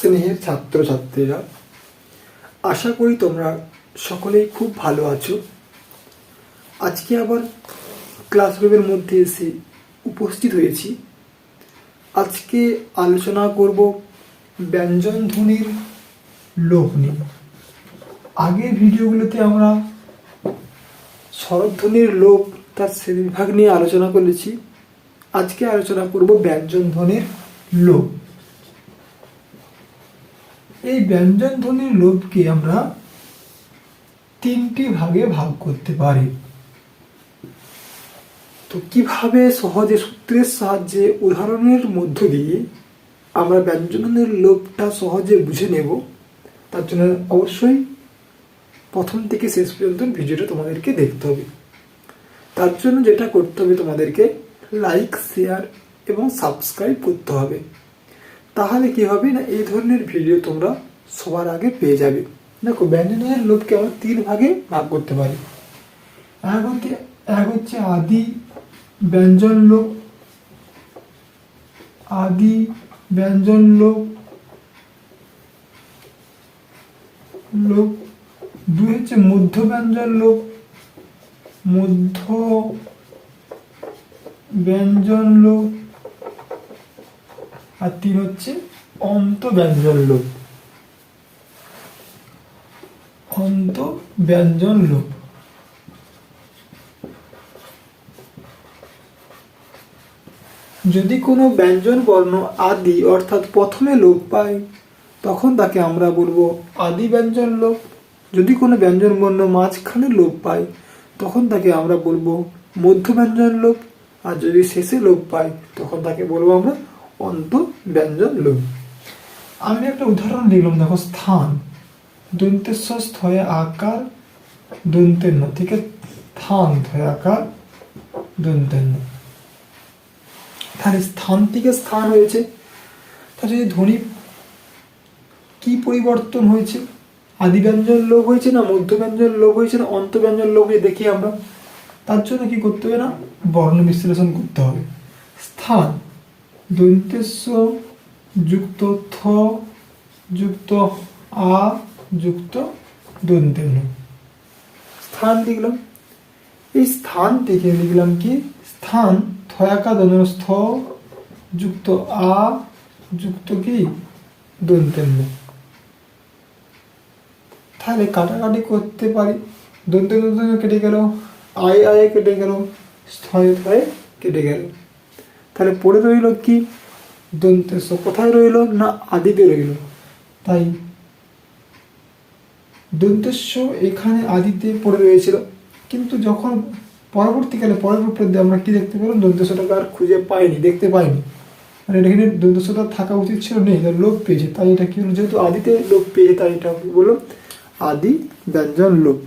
স্নেহের ছাত্রছাত্রীরা আশা করি তোমরা সকলেই খুব ভালো আছো। আজকে আবার ক্লাসরুমের মধ্যে এসে উপস্থিত হয়েছি। আজকে আলোচনা করব ব্যঞ্জন ধ্বনির লোক নিয়ে। আগের ভিডিওগুলোতে আমরা স্বরধ্বনির লোক, তার শ্রেণীবিভাগ নিয়ে আলোচনা করেছি। আজকে আলোচনা করব ব্যঞ্জন ধ্বনির লোক। এই ব্যঞ্জন ধ্বনির লোপকে আমরা তিনটি ভাগে ভাগ করতে পারি। তো কীভাবে সহজে সূত্রের সাহায্যে উদাহরণের মধ্য দিয়ে আমরা ব্যঞ্জনের লোভটা সহজে বুঝে নেব, তার জন্য অবশ্যই প্রথম থেকে শেষ পর্যন্ত ভিডিওটা তোমাদেরকে দেখতে হবে। তার জন্য যেটা করতে হবে তোমাদেরকে লাইক শেয়ার এবং সাবস্ক্রাইব করতে হবে। তাহলে কি হবে না, এই ধরনের ভিডিও তোমরা সবার আগে পেয়ে যাবে। দেখো, ব্যঞ্জনের লোভকে আমরা তিন ভাগে ভাগ করতে পারি। এক হচ্ছে এক হচ্ছে আদি ব্যঞ্জন লোভ আদি ব্যঞ্জন লোভ লোভ দুই হচ্ছে মধ্য ব্যঞ্জন লোভ মধ্য ব্যঞ্জন লোভ আর তিন হচ্ছে অন্ত ব্যঞ্জন লোপ। অন্ত ব্যঞ্জন লোপ। যদি কোনো ব্যঞ্জন বর্ণ আদি অর্থাৎ প্রথমে লোপ পায়, তখন তাকে আমরা বলব আদি ব্যঞ্জন লোপ। যদি কোনো ব্যঞ্জন বর্ণ মাঝখানে লোপ পায়, তখন তাকে আমরা বলব মধ্য ব্যঞ্জন লোপ। আর যদি শেষে লোপ পায়, তখন তাকে বলব আমরা অন্ত ব্যঞ্জন লোপ আমি একটা উদাহরণ দিলাম দেখো, স্থান। দন্তেশ্ব স্থয়ে আকার দন্তের ন, ঠিক স্থান ধয় আকার দন্তের ন। তাহলে স্থান থেকে স্থান হয়েছে। তাহলে যদি ধ্বনি কি পরিবর্তন হয়েছে? আদি ব্যঞ্জন লোভ হয়েছে না মধ্য ব্যঞ্জন লোভ হয়েছে না অন্ত ব্যঞ্জন লোভ হয়ে দেখি আমরা। তার জন্য কি করতে হবে না? বর্ণ বিশ্লেষণ করতে হবে। স্থান। দন্তেস্ব যুক্ত থ যুক্ত আ যুক্ত দন্তেন। স্থান লিখলাম। এই স্থান থেকে লিখলাম কি? স্থান থয়াকা স্থ যুক্ত আ যুক্ত কি? দন্তেন। তাহলে কাটাকাটি করতে পারি। দন্তে দন্ত কেটে গেল, আয় আয়ে কেটে গেল, স্থয়ে থয়ে কেটে গেল। তাহলে পড়ে রইল কি? দন্তেশ্ব কোথায় রইল? না আদিতে রইল। তাই দন্তেশ্ব এখানে আদিতে পড়ে রয়েছিল। কিন্তু যখন পরবর্তীকালে, পরের আমরা কি দেখতে পেলাম? দন্তেশ্বটাকে আর খুঁজে পাইনি, দেখতে পাইনি। মানে এখানে দন্তেশ্বটা থাকা উচিত ছিল, নেই লোপ পেয়েছে। তাই এটা কি হলো? যেহেতু আদিতে লোপ পেয়েছে, তাই এটা বলল আদি ব্যঞ্জন লোপ।